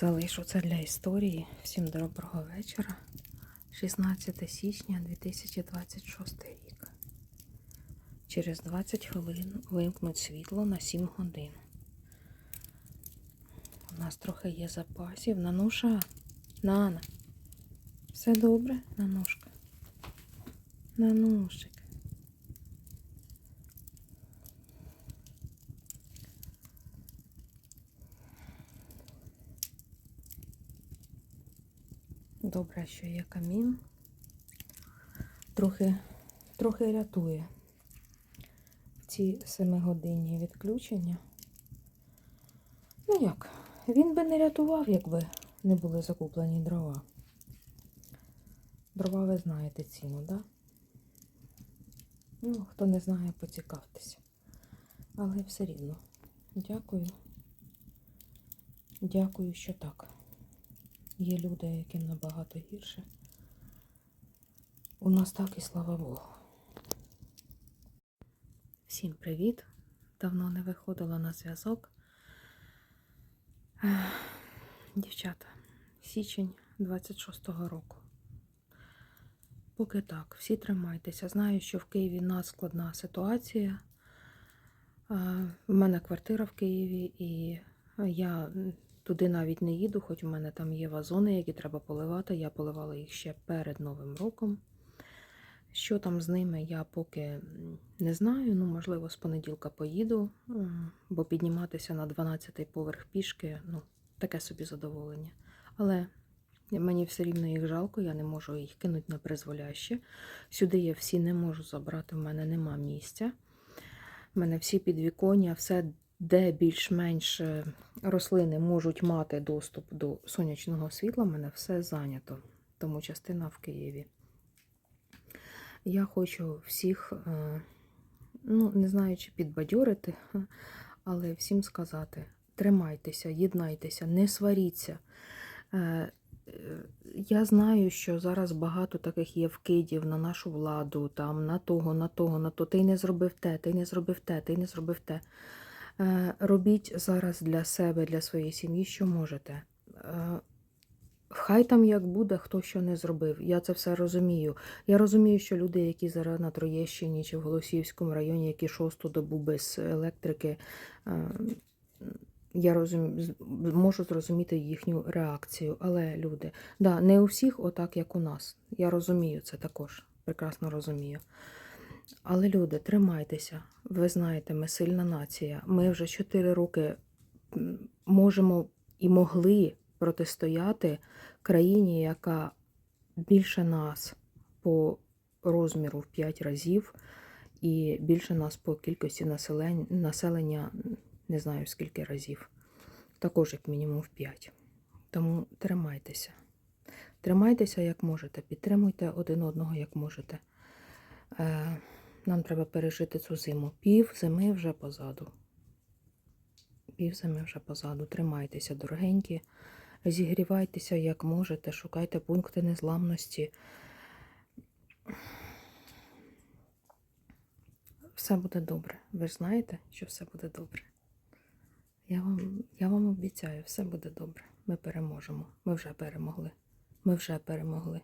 Залишу це для історії. Всім доброго вечора. 16 січня 2026 рік. Через 20 хвилин вимкнуть світло на 7 годин. У нас трохи є запасів. Нануша, Нана. Все добре, Нанушка? Нанушик. Добре, що є камін. Трохи, трохи рятує ці семигодинні відключення. Ну як, він би не рятував, якби не були закуплені дрова. Дрова ви знаєте ціну, да? Ну, хто не знає, поцікавтеся. Але все рівно. Дякую. Дякую, що так. Є люди, яким набагато гірше. У нас так і слава Богу. Всім привіт! Давно не виходила на зв'язок. Дівчата, січень 26-го року. Поки так, всі тримайтеся. Знаю, що в Києві надскладна ситуація. Е, В мене квартира в Києві, і я туди навіть не їду, хоч у мене там є вазони, які треба поливати. Я поливала їх ще перед Новим роком. Що там з ними, я поки не знаю. Ну, можливо, з понеділка поїду, бо підніматися на 12-й поверх пішки ну, таке собі задоволення. Але мені все рівно їх жалко, я не можу їх кинути на призволяще. Сюди я всі не можу забрати, в мене нема місця. У мене всі підвіконня, все, де більш-менш е, рослини можуть мати доступ до сонячного світла, мене все зайнято, тому частина в Києві. Я хочу всіх, е, ну, не знаю, чи підбадьорити, але всім сказати: тримайтеся, єднайтеся, не сваріться. Е, Я знаю, що зараз багато таких є вкидів на нашу владу, там, на того, на того, на то. Ти не зробив те, ти не зробив те, ти не зробив те. Е, Робіть зараз для себе, для своєї сім'ї, що можете. Е, Хай там як буде, хто що не зробив. Я це все розумію. Я розумію, що люди, які зараз на Троєщині чи в Голосіївському районі, які шосту добу без електрики, е, я розум... можу зрозуміти їхню реакцію. Але люди, да, не у всіх отак, як у нас. Я розумію це також, прекрасно розумію. Але люди, тримайтеся. Ви знаєте, ми сильна нація. Ми вже 4 роки можемо і могли протистояти країні, яка більше нас по розміру в 5 разів, і більше нас по кількості населення, населення не знаю скільки разів. Також як мінімум в 5. Тому тримайтеся. Тримайтеся як можете, підтримуйте один одного як можете. Нам треба пережити цю зиму. Пів зими вже позаду. Пів зими вже позаду. Тримайтеся, дорогенькі. Зігрівайтеся як можете, шукайте пункти незламності. Все буде добре. Ви ж знаєте, що все буде добре. Я вам, я вам обіцяю, все буде добре. Ми переможемо. Ми вже перемогли. Ми вже перемогли.